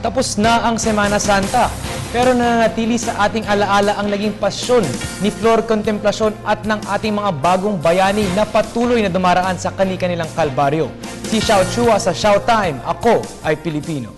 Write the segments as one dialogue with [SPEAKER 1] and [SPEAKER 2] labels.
[SPEAKER 1] Tapos na ang Semana Santa. Pero nananatili sa ating alaala ang naging pasyon ni Flor Contemplasyon at ng ating mga bagong bayani na patuloy na dumaraan sa kani-kanilang kalbaryo. Si Xiao Chua sa Showtime, Ako ay Pilipino.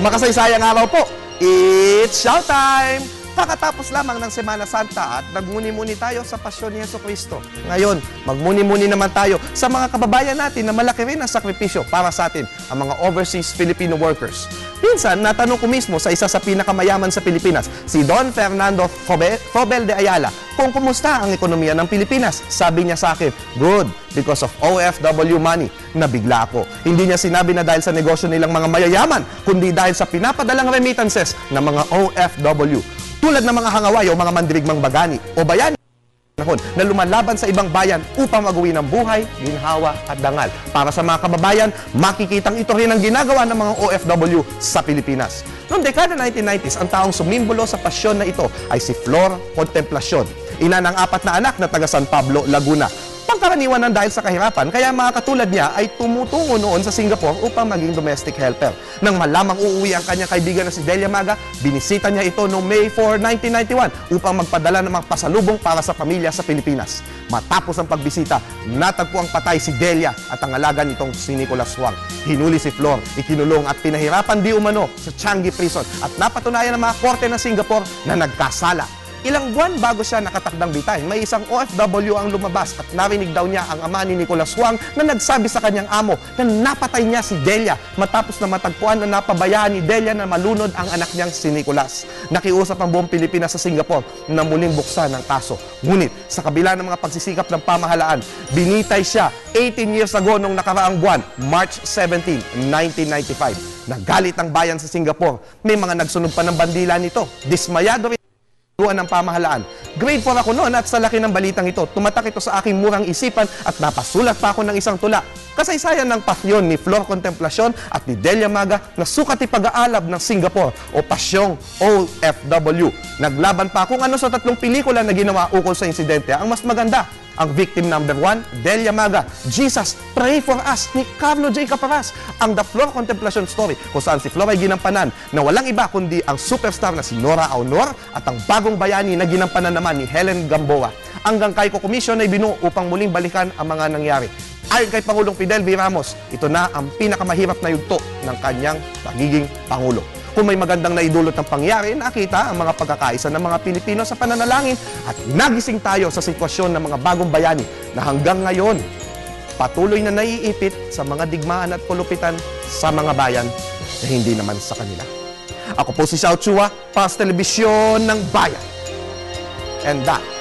[SPEAKER 2] Makasaysayang araw po, it's showtime! Kakatapos lamang ng Semana Santa at nagmuni-muni tayo sa pasyon ni Yeso Kristo. Ngayon, magmuni-muni naman tayo sa mga kababayan natin na malaki rin ang sakripisyo para sa atin, ang mga overseas Filipino workers. Minsan, natanong ko mismo sa isa sa pinakamayaman sa Pilipinas, si Don Fernando Fobe- Fobel de Ayala, kung kumusta ang ekonomiya ng Pilipinas. Sabi niya sa akin, good, because of OFW money. Nabigla ako. Hindi niya sinabi na dahil sa negosyo nilang mga mayayaman, kundi dahil sa pinapadalang remittances ng mga OFW. Tulad ng mga hangaway o mga mandirigmang bagani o bayani na lumalaban sa ibang bayan upang magawi ng buhay, ginhawa at dangal. Para sa mga kababayan, makikitang ito rin ang ginagawa ng mga OFW sa Pilipinas. Noong dekada 1990s, ang taong sumimbolo sa pasyon na ito ay si Flor Contemplacion, ina ng apat na anak na taga San Pablo, Laguna. Pangkaraniwan ng dahil sa kahirapan, kaya mga katulad niya ay tumutungo noon sa Singapore upang maging domestic helper. Nang malamang uuwi ang kanyang kaibigan na si Delia Maga, binisita niya ito noong May 4, 1991 upang magpadala ng mga pasalubong para sa pamilya sa Pilipinas. Matapos ang pagbisita, natagpo ang patay si Delia at ang alaga nitong si Nicolas Wang. Hinuli si Flor, ikinulong at pinahirapan di umano sa Changi Prison at napatunayan ng mga korte ng Singapore na nagkasala Ilang buwan bago siya nakatakdang bitahin, may isang OFW ang lumabas at narinig daw niya ang ama ni Nicolas Wang na nagsabi sa kanyang amo na napatay niya si Delia matapos na matagpuan na napabayaan ni Delia na malunod ang anak niyang si Nicolas. Nakiusap ang buong Pilipinas sa Singapore na muling buksan ang kaso. Ngunit sa kabila ng mga pagsisikap ng pamahalaan, binitay siya 18 years ago nung nakaraang buwan, March 17, 1995. Nagalit ang bayan sa Singapore. May mga nagsunog pa ng bandila nito. Dismayado rin turuan ng pamahalaan. Grade 4 ako noon at sa laki ng balitang ito, tumatak ito sa aking murang isipan at napasulat pa ako ng isang tula. Kasaysayan ng pasyon ni Flor Contemplacion at ni Delia Maga na sukat pag-aalab ng Singapore o pasyong OFW. Naglaban pa kung ano sa tatlong pelikula na ginawa ukol sa insidente ang mas maganda. Ang victim number one, Delia Maga, Jesus, Pray for Us ni Carlo J. Caparas. Ang The Flor Contemplation Story kung saan si Flor ay ginampanan na walang iba kundi ang superstar na si Nora Aunor at ang bagong bayani na ginampanan naman ni Helen Gamboa. Ang Gangkay ko ay binuo upang muling balikan ang mga nangyari. Ayon kay Pangulong Fidel V. Ramos, ito na ang pinakamahirap na yugto ng kanyang pagiging Pangulo. Kung may magandang naidulot ng pangyari, nakita ang mga pagkakaisa ng mga Pilipino sa pananalangin at nagising tayo sa sitwasyon ng mga bagong bayani na hanggang ngayon patuloy na naiipit sa mga digmaan at kulupitan sa mga bayan na hindi naman sa kanila. Ako po si Xiao Chua, para sa telebisyon ng bayan. And that